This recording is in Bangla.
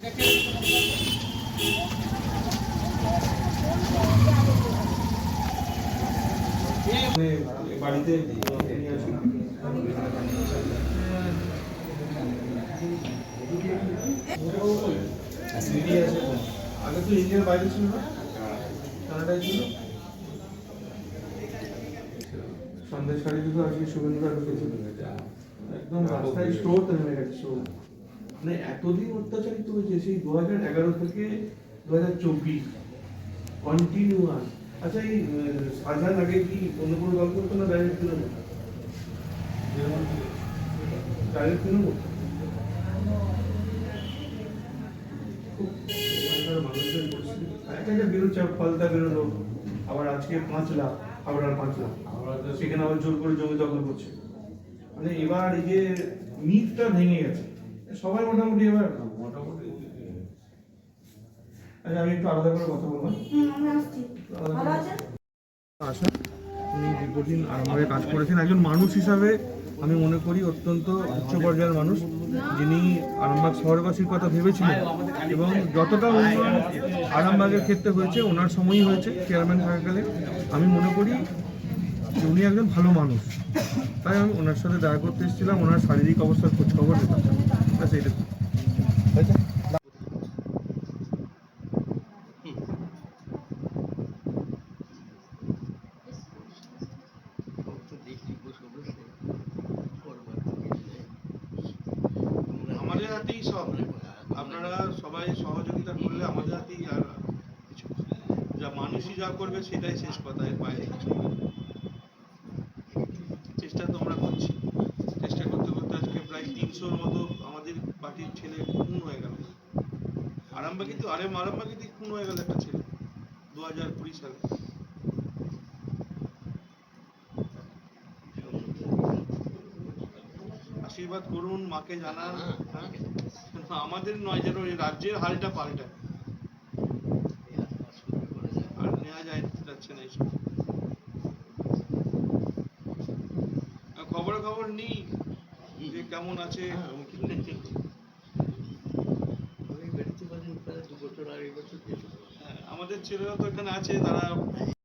আগে তো ইন্ডিয়ার বাইরে ছিল না কানাডায় ছিল সন্ধ্যে সাড়ে দুটো আজকে ঢুকেছিল একদম রাস্তায় স্রোত নেমে গেছে মানে এতদিন অত্যাচারিত হয়েছে সেই দু হাজার এগারো থেকে দু হাজার চব্বিশ কন্টিনিউয়াস আচ্ছা এই সাজার আগে কি অন্য কোনো দল করতো না ডাইরেক্ট তৃণমূল ডাইরেক্ট তৃণমূল মানুষের একটা বেরোচ্ছে ফলতা বেরোলো আবার আজকে পাঁচ লাখ আবার আর পাঁচ লাখ। সেখানে আবার জোর করে জমি দখল করছে। মানে এবার এই যে মিথটা ভেঙে গেছে। সবাই মোটামুটি এবার মোটামুটি আচ্ছা আমি একটু আলাদা করে কথা বলব? আশা উনি দীর্ঘদিন আরামবাগে কাজ করেছেন। একজন মানুষ হিসাবে আমি মনে করি অত্যন্ত উচ্চ পর্যায়ের মানুষ। যিনি আরামবাগ শহরবাসীর কথা ভেবেছিলেন এবং যতটা উন্নয়ন আরামবাগের ক্ষেত্রে হয়েছে ওনার সময়ই হয়েছে চেয়ারম্যান থাকাকালে। আমি মনে করি যে উনি একজন ভালো মানুষ। তাই আমি ওনার সাথে দেখা করতে এসেছিলাম। ওনার শারীরিক অবস্থার খোঁজ খবর আমাদের হাতেই সব। আপনারা সবাই সহযোগিতা করলে আমাদের হাতেই আর যা মানুষই যা করবে সেটাই শেষ কথা, এর চেষ্টা তো আমরা করছি। চেষ্টা করতে করতে আজকে প্রায় তিনশোর মতো আমাদের পার্টির ছেলে খুন হয়ে গেল। আরামবাগি তো আরে আরামবাগিতে খুন হয়ে গেল একটা ছেলে দু হাজার কুড়ি সালে। আশীর্বাদ করুন, মাকে জানান হ্যাঁ? আমাদের নয় যেন রাজ্যের হালটা পাল্টায়। আর নেওয়া যায়, যাচ্ছে না এইসব আর খবর খবর নেই যে কেমন আছে? হ্যাঁ, আমাদের ছেলেরা তো এখানে আছে তারা